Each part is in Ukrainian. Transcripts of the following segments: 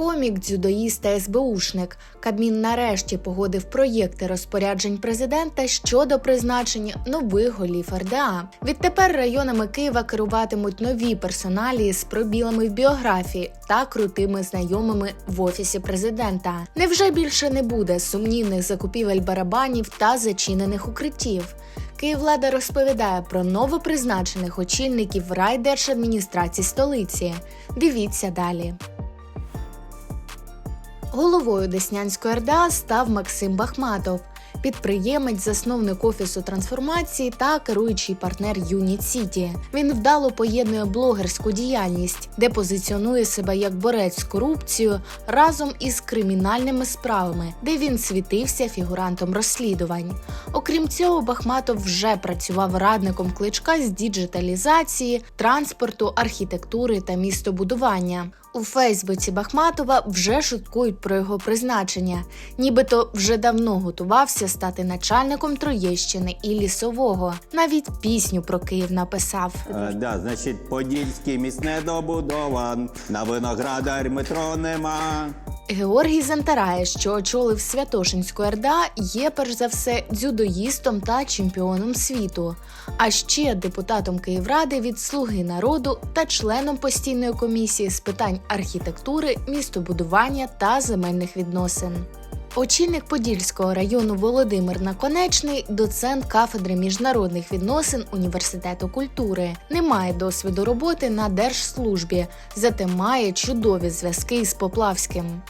комік, дзюдоїст та СБУшник. Кабмін нарешті погодив проєкти розпоряджень президента щодо призначення нових голів РДА. Відтепер районами Києва керуватимуть нові персоналії з пробілами в біографії та крутими знайомими в офісі президента. Невже більше не буде сумнівних закупівель барабанів та зачинених укриттів? Київлада розповідає про новопризначених очільників райдержадміністрації столиці. Дивіться далі. Головою Деснянської РДА став Максим Бахматов, підприємець, засновник офісу трансформації та керуючий партнер Юніт Сіті. Він вдало поєднує блогерську діяльність, де позиціонує себе як борець з корупцією разом із кримінальними справами, де він світився фігурантом розслідувань. Окрім цього, Бахматов вже працював радником кличка з діджиталізації, транспорту, архітектури та містобудування. У Фейсбуці Бахматова вже шуткують про його призначення, нібито вже давно готувався стати начальником Троєщини і лісового. Навіть пісню про Київ написав. Е, да, значить, Подільський міст не добудован, на виноградар метро нема. Георгій Зантарає, що очолив Святошинську РДА, є перш за все дзюдоїстом та чемпіоном світу, а ще депутатом Київради від Слуги народу та членом постійної комісії з питань архітектури, містобудування та земельних відносин. Очільник Подільського району Володимир Наконечний, доцент кафедри міжнародних відносин Університету культури, не має досвіду роботи на держслужбі, зате має чудові зв'язки із Поплавським.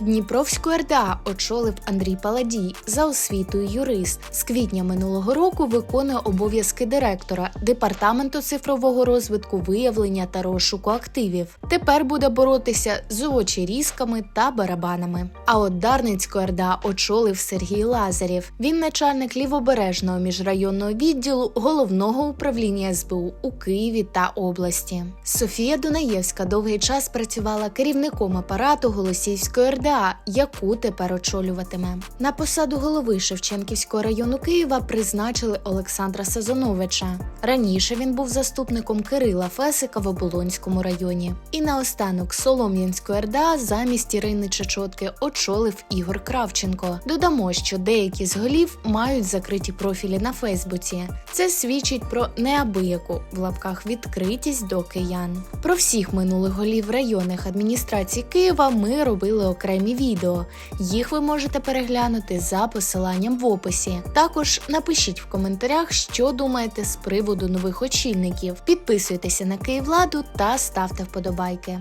Дніпровську РДА очолив Андрій Паладій за освітою юрист. З квітня минулого року виконує обов'язки директора департаменту цифрового розвитку, виявлення та розшуку активів. Тепер буде боротися з овочерізками та барабанами. А от Дарницьку РДА очолив Сергій Лазарєв. Він начальник лівобережного міжрайонного відділу головного управління СБУ у Києві та області. Софія Дунаєвська довгий час працювала керівником апарату Голосіївської РДА, яку тепер очолюватиме. На посаду голови Шевченківського району Києва призначили Олександра Сазоновича. Раніше він був заступником Кирила Фесика в Оболонському районі. І наостанок Солом'янської РДА замість Ірини Чечотки очолив Ігор Кравченко. Додамо, що деякі з голів мають закриті профілі на Фейсбуці. Це свідчить про неабияку в лапках відкритість до киян. Про всіх минулих голів районних адміністрацій Києва ми робили окремі відео. Їх ви можете переглянути за посиланням в описі. Також напишіть в коментарях, що думаєте з приводу нових очільників. Підписуйтеся на Київладу та ставте вподобайки.